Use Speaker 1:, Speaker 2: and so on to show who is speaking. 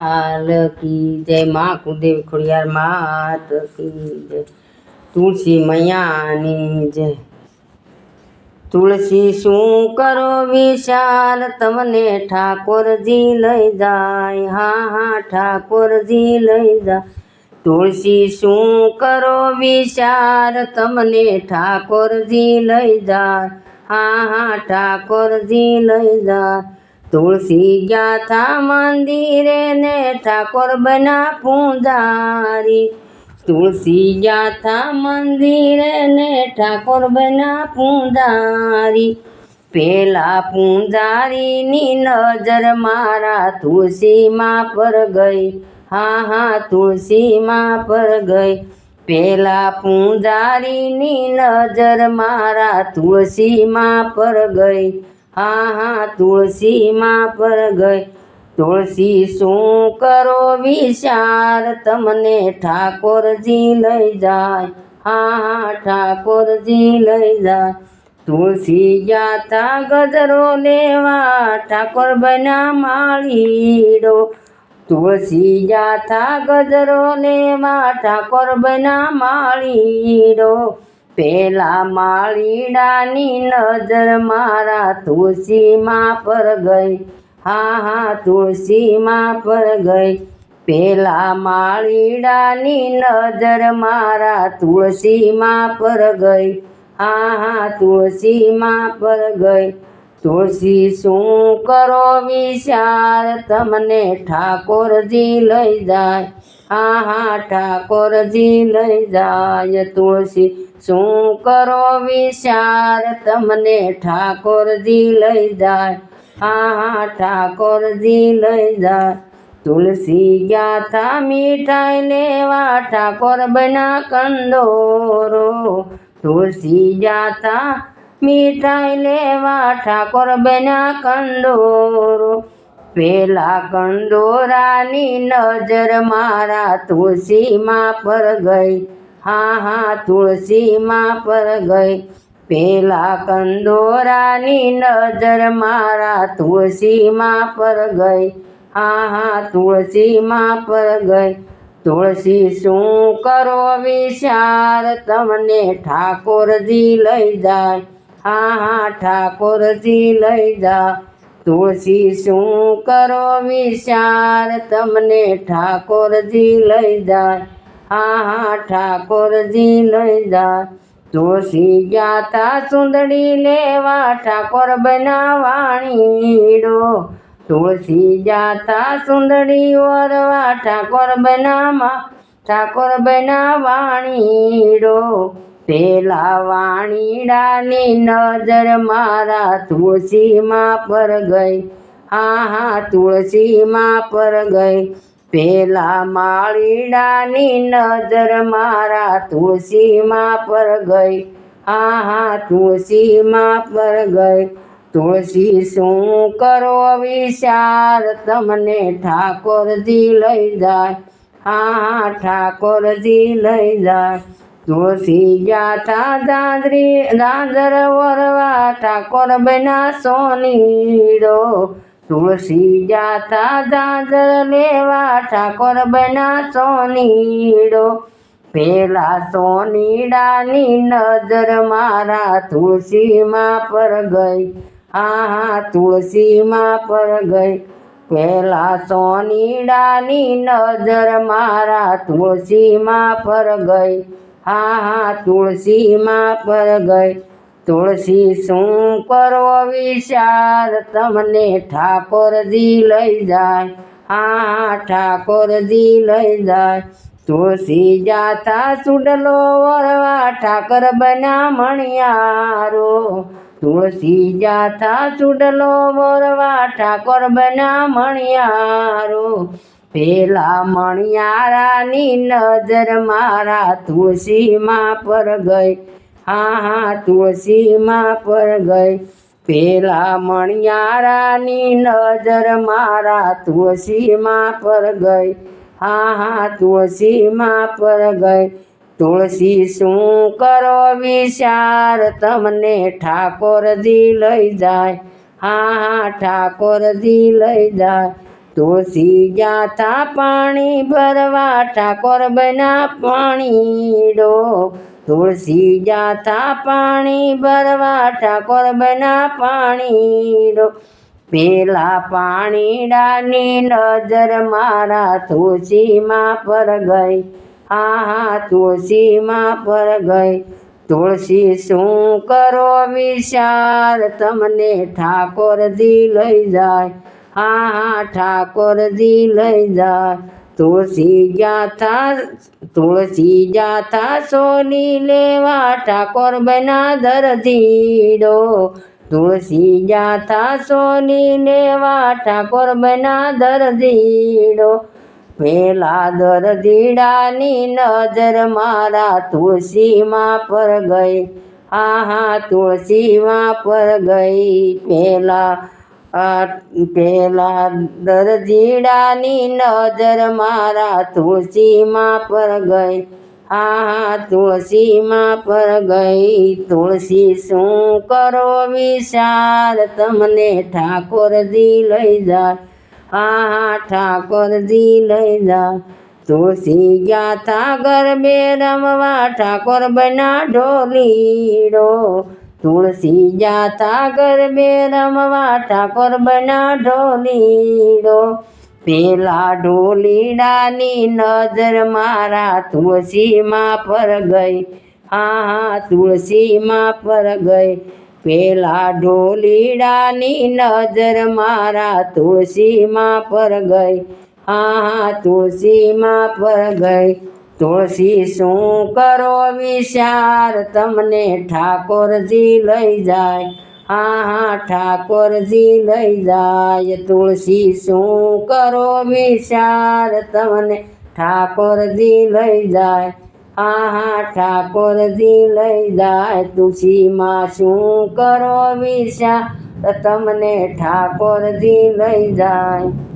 Speaker 1: હાલ કી જય માં કુદેવ ખોડિયાર માત કી જય. તુલસી મૈયાની જય. તુલસી શું કરો વિશાલ? તમને ઠાકોરજી લઈ જાય. હા હા, ઠાકોરજી લઈ જાય તુલસી શું કરો વિચાર તમને ઠાકોરજી લઈ જાય. હા હા, ઠાકોરજી લઈ જાય તુલસી ગયા થા મંદિરે ને ઠાકોર બના પૂંજારી. તુલસી ગયા થા મંદિરે ને ઠાકોર બના પૂંજારી. પેલા પૂંજારીની નજર મારા તુલસીમાં પર ગઈ. હા હા તુલસીમાં પર ગઈ. પેલા પૂંજારીની નજર મારા તુલસીમાં પર ગઈ. હા હા તુલસીમાં પર ગઈ. તુલસી શું કરો વિચાર? તમને ઠાકોરજી લઈ જાય. હા હા, ઠાકોરજી લઈ જાય. તુલસી જાતા ગજરો લેવા. ઠાકોર બના માળીડો. તુલસી જાતા ગજરો લેવા. ઠાકોર બના માળીડો. પેલા માળીડાની નજર મારા તુલસીમાં પર ગઈ. હા હા, તુલસીમાં પર ગઈ. પેલા માળીડાની નજર મારા તુલસીમાં પર ગઈ. હા હા, તુલસીમાં પર ગઈ. તુલસી શું કરો વિચાર તમને ઠાકોરજી લઈ જાય. હા હા, ઠાકોરજી લઈ જાય. તુલસી શું કરો વિચાર તમને ઠાકોરજી લઈ જાય. હા હા, ઠાકોરજી લઈ જાય. તુલસી ગયા થા મીઠાઈ લેવા. ઠાકોર બના કંદોરો. તુલસી જાતા મીઠાઈ લેવા ઠાકોર બન્યા કંડોરો. પેલા કંદોરાની નજર મારા તુલસીમાં પર ગઈ. હા હા, તુલસીમાં પર ગઈ. પેલા કંદોરાની નજર મારા તુલસીમાં પર ગઈ. હા હા, તુલસીમાં પર ગઈ. તુલસી શું કરો વિચાર તમને ઠાકોરજી લઈ જાય. હા, ઠાકોરજી લઈ જા. તુલસી શું કરો વિચાર? તમને ઠાકોરજી લઈ જાય હા ઠાકોરજી લઈ જાય તુલસી જાતા સુંદડી લેવા, ઠાકોર બનાવાણીડો. તુલસી જાતા સુંદડી ઓરવા, ઠાકોર બનામાં, ઠાકોર બનાવાણીડો. પેલા વાણીડાની નજર મારા તુલસીમાં પર ગઈ. હા હા તુલસીમાં પર ગઈ. પેલા માળીડાની નજર મારા તુલસીમાં પર ગઈ. હા હા તુલસીમાં પર ગઈ. તુલસી શું કરો વિચાર તમને ઠાકોરજી લઈ જાય. હા હા ઠાકોરજી લઈ જાય. તુલસી જાતા દાદરી દાદર વરવા ઠાકોર બના સોનીડો. તુલસી જાતા દાદર લેવા ઠાકોર બના સોનીડો. પેલા સોનીડાની નજર મારા તુલસીમાં પર ગઈ. હા હા તુલસીમાં પર ગઈ. પેલા સોનીડાની નજર મારા તુલસીમાં પર ગઈ. હા હા તુલસીમાં પર ગઈ. તુલસી શું કરો વિચાર તમને ઠાકોરજી લઈ જાય. હા, ઠાકોરજી લઈ જાય. તુલસી જાતા સુડલો વરવા ઠાકર બના મણિયારો તુલસી જાતા સુડલો વરવા ઠાકોર બના મણિયારો પેલા મણિયારાની નજર મારા તુલસીમાં પર ગઈ. હા હા, તુલસીમાં પર ગઈ. પેલા મણિયારાની નજર મારા તુલસીમાં પર ગઈ. હા હા, તુલસીમાં પર ગઈ. તુલસી શું કરો વિચાર? તમને ઠાકોરજી લઈ જાય. હા હા, ઠાકોરજી લઈ જાય. તુલસી જાતા પાણી ભરવા ઠાકોર બના પાણીડો તુલસી જાતા પાણી ભરવા ઠાકોર બના પાણીડો પેલા પાણીડાની નજર મારા તુલસીમાં પર ગઈ. હા હા તુલસીમાં પર ગઈ. તુલસી શું કરો વિચાર તમને ઠાકોરજી લઈ જાય. હા હા ઠાકોરજી લઈ જા. તુલસી જાથા તુલસી જાથા સોની લેવા. ઠાકોર બના દરદીડો તુલસી જાથા સોની લેવા. ઠાકોર બના દરદીડો પેલા દરદીડાની નજર મારા તુલસીમાં પર ગઈ. હા હા, તુલસીમાં પર ગઈ. પેલા પેલા દરજીડાની નજર મારા તુલસીમાં પર ગઈ. હા તુલસીમાં પર ગઈ. તુલસી શું કરો વિચાર તમને ઠાકોરજી લઈ જાય હા ઠાકોરજી લઈ જાય તુલસી ગયા ગરબે રમવા ઠાકોર બના ઢોલીડો. તુલસી જાતા ગરબે રમવા ઠાકોર બના ઢોલીડો પેલા ઢોલીડાની નજર મારા તુલસીમાં પર ગઈ. હા હા તુલસીમાં પર ગઈ. પેલા ઢોલીડાની નજર મારા તુલસીમાં પર ગઈ. હા હા, તુલસીમાં પર ગઈ. તુલસી શું કરો વિચાર? તમને ઠાકોરજી લઈ જાય. હા હા, ઠાકોરજી લઈ જાય. તુલસી શું કરો વિચાર? તમને ઠાકોરજી લઈ જાય. હા હા, ઠાકોરજી લઈ જાય. તુલસીમાં શું કરો વિચાર? તમને ઠાકોરજી લઈ જાય.